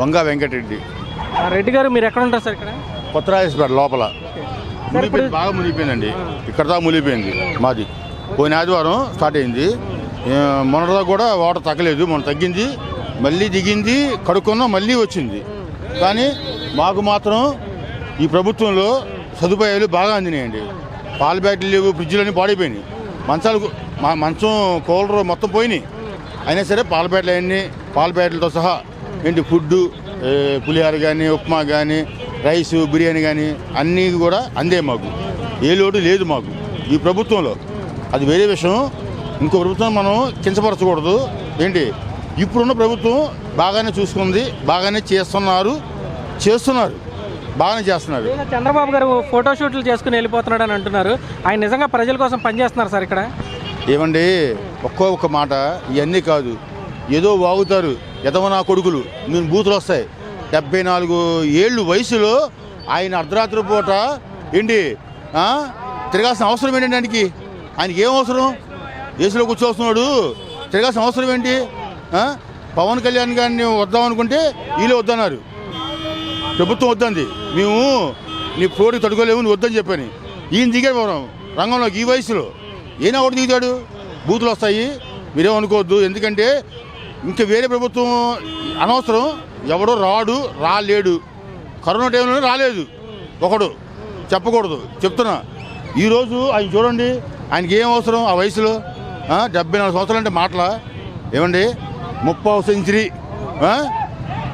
వంగా వెంకటరెడ్డి. రెడ్డి గారు మీరు ఎక్కడ ఉంటారు సార్ ఇక్కడ? కొత్త రాజేశ్వర లోపల మునిగిపోయింది, బాగా మునిగిపోయిందండి. ఇక్కడ దాకా మునిగిపోయింది మాది. పోయిన ఆదివారం స్టార్ట్ అయింది. మొన్నటిదా కూడా వాటర్ తగ్గలేదు మొన్న తగ్గింది. మళ్ళీ దిగింది కడుక్కున్నాం మళ్ళీ వచ్చింది. కానీ మాకు మాత్రం ఈ ప్రభుత్వంలో సదుపాయాలు బాగా అందినాయండి. పాల బ్యాటరీలు లేవు ఫ్రిడ్జ్లన్నీ పాడైపోయినాయి. మంచాలు మా మంచం కూలర్ మొత్తం పోయినాయి. అయినా సరే పాల బ్యాటలు అన్నీ పాల బ్యాటలతో సహా ఏంటి ఫుడ్ పులిహోర కానీ ఉప్మా కానీ రైస్ బిర్యానీ కానీ అన్నీ కూడా అందే మాకు. ఏ లోటు లేదు మాకు ఈ ప్రభుత్వంలో. అది వేరే విషయం. ఇంకో ప్రభుత్వం మనం కించపరచకూడదు. ఏంటి? ఇప్పుడున్న ప్రభుత్వం బాగానే చూసుకుంది బాగానే చేస్తున్నారు చేస్తున్నారు బాగానే చేస్తున్నారు. చంద్రబాబు గారు ఫోటో షూట్లు చేసుకుని వెళ్ళిపోతున్నాడు అని అంటున్నారు. ఆయన నిజంగా ప్రజల కోసం పనిచేస్తున్నారు సార్ ఇక్కడ? ఏమండి ఒక్కో ఒక్క మాట ఇవన్నీ కాదు. ఏదో వాగుతారు. ఎదవనా కొడుకులు. నేను బూతులు వస్తాయి. డెబ్బై నాలుగు ఏళ్ళు వయసులో ఆయన అర్ధరాత్రి పూట ఏంటి తిరగాల్సిన అవసరం ఏంటండి ఆయనకి? ఆయనకి ఏం అవసరం? ఏసులో కూర్చోస్తున్నాడు. తిరగాల్సిన అవసరం ఏంటి? పవన్ కళ్యాణ్ గారిని వద్దాం అనుకుంటే వీళ్ళు వద్దన్నారు. ప్రభుత్వం వద్దంది. మేము నీ పోటీ తట్టుకోలేము నువ్వు వద్దని చెప్పాను. ఈయన దిగాడు మనం రంగంలోకి ఈ వయసులో. ఈయన ఒకటి దిగుతాడు? బూతులు వస్తాయి. మీరేమనుకోవద్దు. ఎందుకంటే ఇంకా వేరే ప్రభుత్వం అనవసరం. ఎవడో రాడు రాలేడు. కరోనా టైంలో రాలేదు. ఒకడు. చెప్పకూడదు. చెప్తున్నా. ఈరోజు ఆయన చూడండి ఆయనకి ఏం అవసరం ఆ వయసులో? డెబ్బై నాలుగు సంవత్సరాలు అంటే మాటల? ఏమండి? ముప్పై సెంచరీ.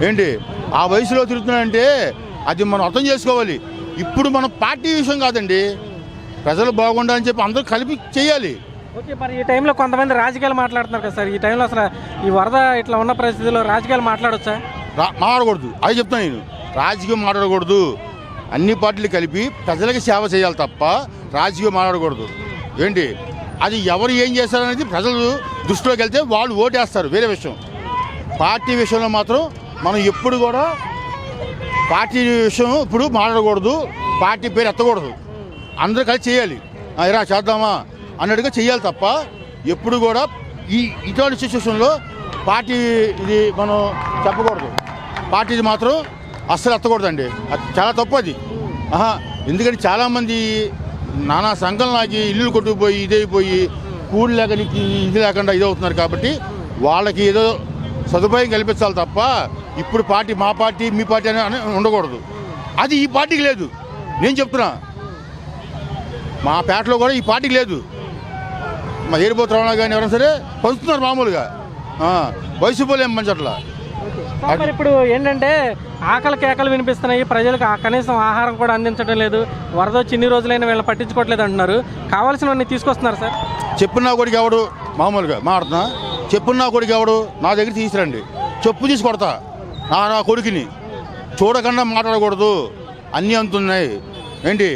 ఏంటి? ఆ వయసులో తిరుగుతున్నాడంటే అది మనం అర్థం చేసుకోవాలి. ఇప్పుడు మన పార్టీ విషయం కాదండి. ప్రజలు బాగుండాలని చెప్పి అందరూ కలిపి చేయాలి. ఓకే మరి ఈ టైంలో కొంతమంది రాజకీయాలు మాట్లాడుతున్నారు కదా సార్. ఈ టైంలో అసలు ఈ వరద ఇట్లా ఉన్న పరిస్థితిలో రాజకీయాలు మాట్లాడొచ్చా? మాట్లాడకూడదు. అది చెప్తాను నేను. రాజకీయం మాట్లాడకూడదు. అన్ని పార్టీలు కలిపి ప్రజలకి సేవ చేయాలి తప్ప రాజకీయం మాట్లాడకూడదు. ఏంటి? అది ఎవరు ఏం చేస్తారనేది ప్రజలు దృష్టిలోకి వెళ్తే వాళ్ళు ఓటేస్తారు. వేరే విషయం. పార్టీ విషయంలో మాత్రం మనం ఎప్పుడు కూడా పార్టీ విషయం ఇప్పుడు మాట్లాడకూడదు. పార్టీ పేరు ఎత్తకూడదు. అందరూ కలిసి చేయాలి. ఆ, ఇరా చేద్దామా? అన్నట్టుగా చేయాలి తప్ప ఎప్పుడు కూడా ఈ ఇటువంటి సిచ్యువేషన్లో పార్టీ ఇది మనం చెప్పకూడదు. పార్టీది మాత్రం అస్సలు ఎత్తకూడదండి. అది చాలా తప్పు అది. ఆహా ఎందుకంటే చాలామంది నానా సంఘం లాగి ఇల్లు కొట్టుకుపోయి ఇదైపోయి కూలి లేక నీకు ఇది లేకుండా ఇది అవుతున్నారు కాబట్టి వాళ్ళకి ఏదో సదుపాయం కల్పించాలి తప్ప ఇప్పుడు పార్టీ మా పార్టీ మీ పార్టీ అని అని ఉండకూడదు. అది ఈ పార్టీకి లేదు. నేను చెప్తున్నా. మా పేటలో కూడా ఈ పార్టీకి లేదు. మా ఏరిపోతు రమణ కానీ ఎవరైనా సరే పంచుతున్నారు మామూలుగా. వయసు పోలేం పంచట్లా. మరి ఇప్పుడు ఏంటంటే ఆకలి కేకలు వినిపిస్తున్నాయి ప్రజలకు కనీసం ఆహారం కూడా అందించడం లేదు వరద వచ్చి ఇన్ని రోజులైనా వీళ్ళని పట్టించుకోవట్లేదు అంటున్నారు. కావాల్సినవన్నీ తీసుకొస్తున్నారు సార్? చెప్పున్నా కొడుకు ఎవడు? మామూలుగా మాడుతున్నా చెప్పున్నా కొడుకు ఎవడు? నా దగ్గర తీసుకురండి. చెప్పు తీసి కొడతా. నా నా కొడుకుని. చూడకుండా మాట్లాడకూడదు. అన్నీ అంతున్నాయి. ఏంటి?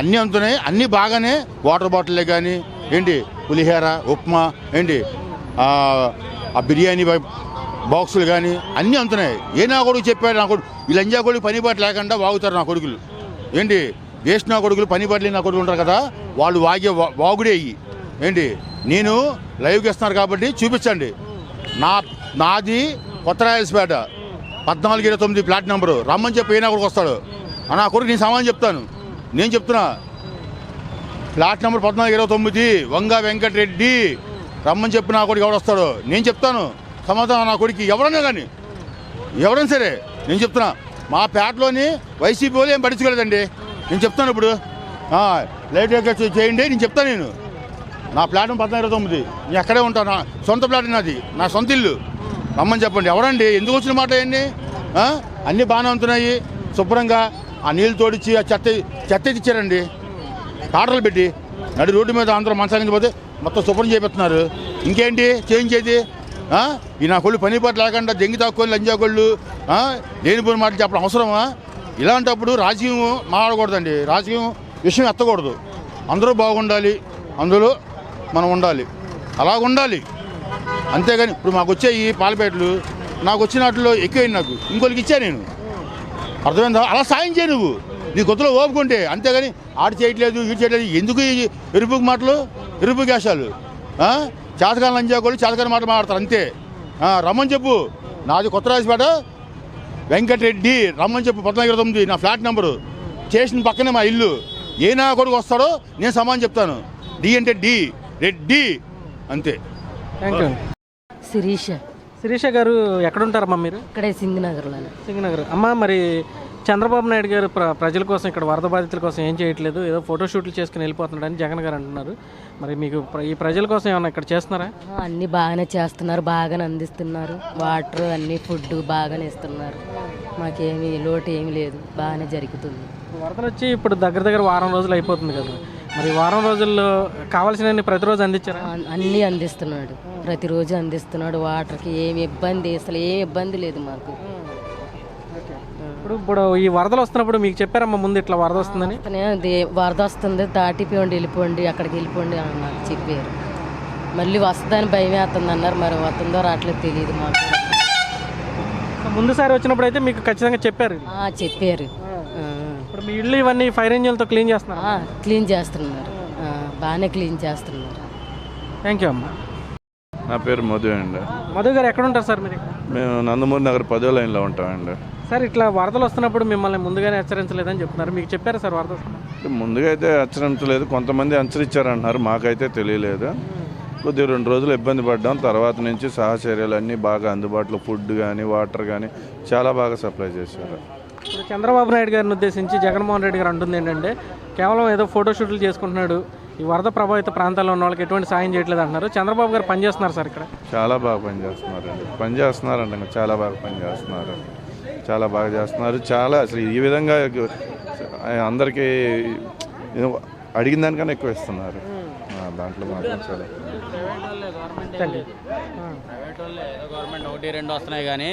అన్నీ అంతున్నాయి. అన్నీ బాగానే వాటర్ బాటిల్లే కానీ ఏంటి పులిహోర ఉప్మా ఏంటి ఆ, బిర్యానీ బాక్సులు కానీ అన్నీ అంతున్నాయి ఏ నా కొడుకు చెప్పాడు నా కొడుకు? ఈ లంజా కొడుకు పని పాట లేకుండా వాగుతారు నా కొడుకులు. ఏంటి? వేస్ట్ నా కొడుకులు పని పట్ల నా కొడుకులు ఉంటారు కదా వాళ్ళు వాగే వా- వాగుడే ఏంటి? నేను లైవ్కి ఇస్తున్నారు కాబట్టి చూపించండి. నా నాది కొత్త రాయలసిపేట పద్నాలుగు ఇరవై తొమ్మిది ప్లాట్ నెంబరు. రమ్మని చెప్పి ఏ నా కొడుకు వస్తాడు? నా కొడుకు నేను సమాధానం చెప్తాను. నేను చెప్తున్నా ప్లాట్ నెంబర్ పద్నాలుగు ఇరవై తొమ్మిది వంగ వెంకటరెడ్డి. రమ్మని చెప్పి నా కొడుకు ఎవడు వస్తాడు నేను చెప్తాను. సమాధానం నా కొడుకు ఎవరన్నా కానీ. ఎవరైనా సరే నేను చెప్తున్నా. మా పేటలోని వైసీపీ వాళ్ళు ఏం పట్టించుకోలేదండి. నేను చెప్తాను ఇప్పుడు. లైట్ చేయండి నేను చెప్తాను నేను. నా ప్లాట్ పద్నాలుగు ఇరవై తొమ్మిది. నేను ఎక్కడే ఉంటాను నా సొంత ప్లాట్ నాది నా సొంత ఇల్లు. రమ్మని చెప్పండి. ఎవరండి? ఎందుకు వచ్చిన మాట అవన్నీ అన్నీ బాగానే ఉంటున్నాయి శుభ్రంగా. ఆ నీళ్ళు తోడిచ్చి ఆ చెత్త చెత్త ఇచ్చారండి. టాటర్లు పెట్టి నడి రోడ్డు మీద అందరూ మనసాగించకపోతే పోతే మొత్తం శుభ్రం చేపిస్తున్నారు. ఇంకేంటి? చేయించేది ఈ నా కొళ్ళు పని పాటు లేకుండా దెంగి తాక్కోళ్ళు లంజాకోళ్ళు లేనిపోయిన మాటలు చెప్పడం అవసరమా? ఇలాంటప్పుడు రాజకీయం మాట్లాడకూడదండి రాజకీయం విషయం ఎత్తకూడదు. అందరూ బాగుండాలి. అందులో మనం ఉండాలి. అలాగ ఉండాలి. అంతేగాని ఇప్పుడు మాకు వచ్చే ఈ పాలపేటలు నాకు వచ్చిన వాటిలో ఎక్కువైంది నాకు. ఇంకొకరికి ఇచ్చా నేను. అర్థమైందా? అలా సాయం చేయి నువ్వు. నీ కొత్తలో ఓపుకుంటే అంతేగాని ఆడు చేయట్లేదు ఈడు చేయట్లేదు ఎందుకు ఈ ఎరుపుకు మాటలు? ఎరుపు కేశాలు చేతకాలం లంజాకోళ్ళు చేతకాలం మాటలు మాట్లాడతారు అంతే. ఆ, రమ్మని చెప్పు. నాది కొత్త రాజపేట వెంకటరెడ్డి రమ్మని చెప్పి పద్నాలుగు ఇరవై తొమ్మిది నా ఫ్లాట్ నెంబరు. స్టేషన్ పక్కనే మా ఇల్లు. ఏ నా కొడుకు వస్తాడో నేను సమానం చెప్తాను. డి అంటే డి రెడ్డి అంతే. Thank you Sirisha. శిరీష గారు ఎక్కడుంటారమ్మా మీరు? ఇక్కడే సింగనగర్లో సింగనగర్. అమ్మ మరి చంద్రబాబు నాయుడు గారు ప్ర ప్రజల కోసం ఇక్కడ వరద బాధితుల కోసం ఏం చేయట్లేదు ఏదో ఫోటోషూట్లు చేసుకుని వెళ్ళిపోతున్నాడని జగన్ గారు అంటున్నారు. మరి మీకు ఈ ప్రజల కోసం ఏమన్నా ఇక్కడ చేస్తున్నారా? అన్ని బాగానే చేస్తున్నారు బాగానే అందిస్తున్నారు. వాటర్ అన్ని ఫుడ్ బాగానే ఇస్తున్నారు. మాకేమీ లోటు ఏమీ లేదు బాగానే జరుగుతుంది. వరదలు వచ్చి ఇప్పుడు దగ్గర దగ్గర వారం రోజులు అయిపోతుంది కదా. మరి వారం రోజుల్లో కావాల్సిన ప్రతిరోజు అందించారా? అన్- అన్నీ అందిస్తున్నాడు. ప్రతిరోజు అందిస్తున్నాడు. వాటర్కి ఏమి ఇబ్బంది అసలు ఏమి ఇబ్బంది లేదు మాకు. ఇప్పుడు ఇప్పుడు ఈ వరదలు వస్తున్నప్పుడు మీకు చెప్పారమ్మా ముందు ఇట్లా వరద వస్తుందని? దే- వరద వస్తుంది దాటిపోండి వెళ్ళిపోండి అక్కడికి వెళ్ళిపోండి అని నాకు చెప్పారు. మళ్ళీ వస్తుందని భయం వేస్తుంది అన్నారు. మరి వస్తుందో రావట్లేదు తెలియదు మాకు. ముందుసారి వచ్చినప్పుడు అయితే మీకు ఖచ్చితంగా చెప్పారు ఆ, చెప్పారు. ఆ. ఇప్పుడు మీ ఇల్లు ఇవన్నీ ఫైర్ ఇంజిన్లతో క్లీన్ చేస్తున్నారు? ఆ, క్లీన్ చేస్తున్నారు. ఆ, బాగానే క్లీన్ చేస్తున్నారు. థ్యాంక్ యూ అమ్మా. నా పేరు మధు అండి. మధు గారు ఎక్కడ ఉంటారు సార్ మీరు ఇక్కడ? మేము నందమూరి నగర్ పదో లైన్లో ఉంటామండి. సార్ ఇట్లా వరదలు వస్తున్నప్పుడు మిమ్మల్ని ముందుగానే హెచ్చరించలేదని చెప్తున్నారు. మీకు చెప్పారా సార్ వరద ముందుగా అయితే హెచ్చరించలేదు. కొంతమంది హెచ్చరించారంటున్నారు మాకైతే తెలియలేదు. కొద్దిగా రెండు రోజులు ఇబ్బంది పడ్డాం. తర్వాత నుంచి సహచర్యలు అన్నీ బాగా అందుబాటులో ఫుడ్ కానీ వాటర్ కానీ చాలా బాగా సప్లై చేశారు. చంద్రబాబు నాయుడు గారిని ఉద్దేశించి జగన్మోహన్ రెడ్డి గారు అంటుంది ఏంటంటే కేవలం ఏదో ఫోటోషూట్లు చేసుకుంటున్నాడు. ఈ వరద ప్రభావిత ప్రాంతాల్లో ఉన్న వాళ్ళకి ఎటువంటి సాయం చేయట్లేదు అంటున్నారు. చంద్రబాబు గారు పనిచేస్తున్నారు సార్ ఇక్కడ. చాలా బాగా పనిచేస్తున్నారండి. పనిచేస్తున్నారండి. ఇంకా చాలా బాగా పనిచేస్తున్నారు. చాలా బాగా చేస్తున్నారు. చాలా అసలు ఈ విధంగా అందరికీ అడిగిన దానికన్నా ఎక్కువ ఇస్తున్నారు. ఆ, దాంట్లో మాత్రం చాలా. గవర్నమెంట్ ఒకటి రెండు వస్తున్నాయి కానీ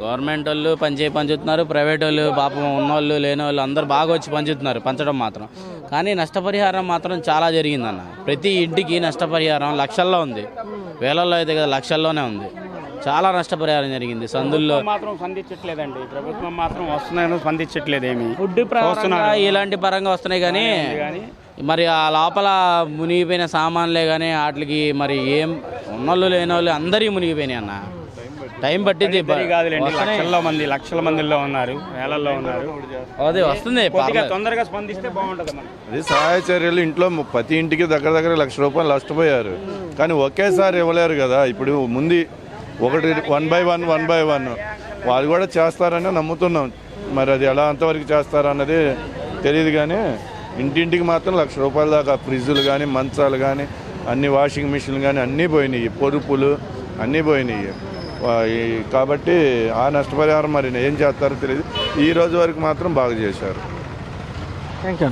గవర్నమెంట్ వాళ్ళు పనిచేయి పంచుతున్నారు ప్రైవేట్ వాళ్ళు పాపం ఉన్నోళ్ళు లేని వాళ్ళు అందరూ బాగా వచ్చి పంచుతున్నారు పంచడం మాత్రం. కానీ నష్టపరిహారం మాత్రం చాలా జరిగిందన్న. ప్రతి ఇంటికి నష్టపరిహారం లక్షల్లో ఉంది. వేలల్లో అయితే కదా లక్షల్లోనే ఉంది. చాలా నష్టపరిహారం జరిగింది. సందుల్లో మాత్రం స్పందించట్లేదండి. ప్రభుత్వం మాత్రం వస్తున్నాయని స్పందించట్లేదు ఏమి ఫుడ్ ఇలాంటి పరంగా వస్తున్నాయి కానీ మరి ఆ లోపల మునిగిపోయిన సామాన్లే కానీ వాటికి మరి ఏం ఉన్నోళ్ళు లేని వాళ్ళు అందరి మునిగిపోయినాయి అన్న. టైం పట్టింది. కాదులేండి. లక్షల్లో మంది లక్షల మందిలో ఉన్నారు. వేలల్లో ఉన్నారు. అదే వస్తుంది. తొందరగా స్పందిస్తే బాగుంటుంది అది సహాయ చర్యలు ఇంట్లో ప్రతి ఇంటికి దగ్గర దగ్గర లక్ష రూపాయలు నష్టపోయారు. కానీ ఒకేసారి ఇవ్వలేరు కదా. ఇప్పుడు ముందు ఒకటి one by one one by one వాళ్ళు కూడా చేస్తారని నమ్ముతున్నాం. మరి అది ఎలా అంతవరకు చేస్తారన్నది తెలియదు కానీ ఇంటింటికి మాత్రం లక్ష రూపాయల దాకా ఫ్రిడ్జులు కానీ మంచాలు కానీ అన్ని వాషింగ్ మిషన్లు కానీ అన్నీ పోయినాయి. పొరుపులు అన్నీ పోయినాయి. కాబట్టి ఆ నష్టపరిహారం మరి ఏం చేస్తారో తెలియదు ఈ రోజు వరకు మాత్రం బాగా చేశారు. Thank you